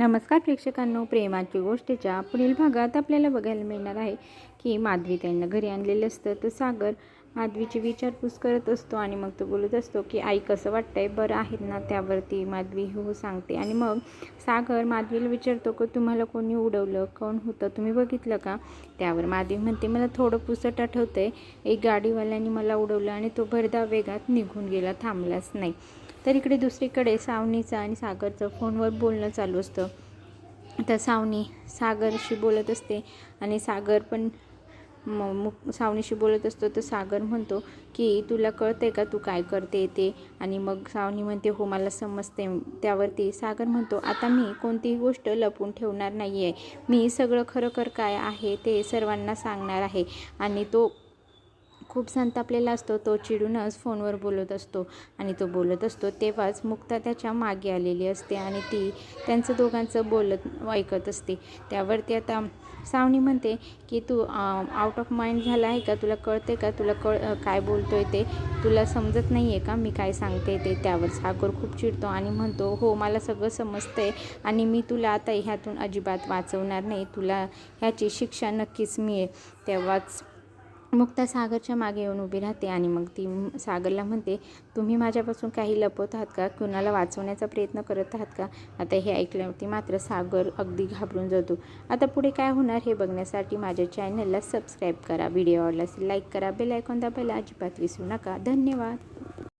नमस्कार प्रेक्षकांनो प्रेमाची गोष्टीच्या पुढील भागात आपल्याला बघायला मिळणार आहे की माधवी त्यांना घरी आणलेलं असतं. तर सागर माधवीची विचारपूस करत असतो आणि मग तो बोलत असतो की आई कसं वाटतंय? बरं आहेत ना त्यावरती माधवी? हो, हो सांगते. आणि मग सागर माधवीला विचारतो की तुम्हाला कोणी उडवलं? कोण होतं? तुम्ही बघितलं का? त्यावर माधवी म्हणते मला थोडं पुसट आठवतंय. एक गाडीवाल्याने मला उडवलं आणि तो भरधाव वेगात निघून गेला थांबलाच नाही. तर इकडे दुसरीकडे सावनीचं आणि सागरचं फोनवर बोलणं चालू असतं. तर सावनी सागरशी बोलत असते आणि सागर पण मग मु सावनीशी बोलत असतो. तर सागर म्हणतो की तुला कळते का तू काय करते ते? आणि मग सावनी म्हणते हो मला समजते त्यावरती सागर म्हणतो आता मी कोणतीही गोष्ट लपून ठेवणार नाही आहे मी सगळं खरोखर काय आहे ते सर्वांना सांगणार आहे. आणि तो खूप संतापलेला असतो तो चिडूनच फोनवर बोलत असतो आणि तो बोलत असतो. तेव्हाच मुक्ता त्याच्यामागे आलेली असते आणि ती त्यांचं दोघांचं बोलत ऐकत असते. त्यावरती आता सावणी म्हणते की तू आउट ऑफ माइंड झाला आहे का? तुला कळते का? तुला कळ काय बोलतो आहे ते? तुला समजत नाही आहे का? मी काय सांगते ते? त्यावर सागर खूप चिडतो आणि म्हणतो हो मला सगळं समजतंय आणि मी तुला आता ह्यातून अजिबात वाचवणार नाही. तुला ह्याची शिक्षा नक्कीच मिळेल. तेव्हाच मुक्ता सागरच्या मागे येऊन उभी राहते आणि मग ती सागरला म्हणते तुम्ही माझ्यापासून काही लपवत आहात का? कुणाला वाचवण्याचा प्रयत्न करत आहात का? आता हे ऐकल्यावरती मात्र सागर अगदी घाबरून जातो. आता पुढे काय होणार हे बघण्यासाठी माझ्या चॅनलला सबस्क्राईब करा व्हिडिओ आवडल्यास लाईक करा बेल आयकॉन दाबायला अजिबात विसरू नका. धन्यवाद.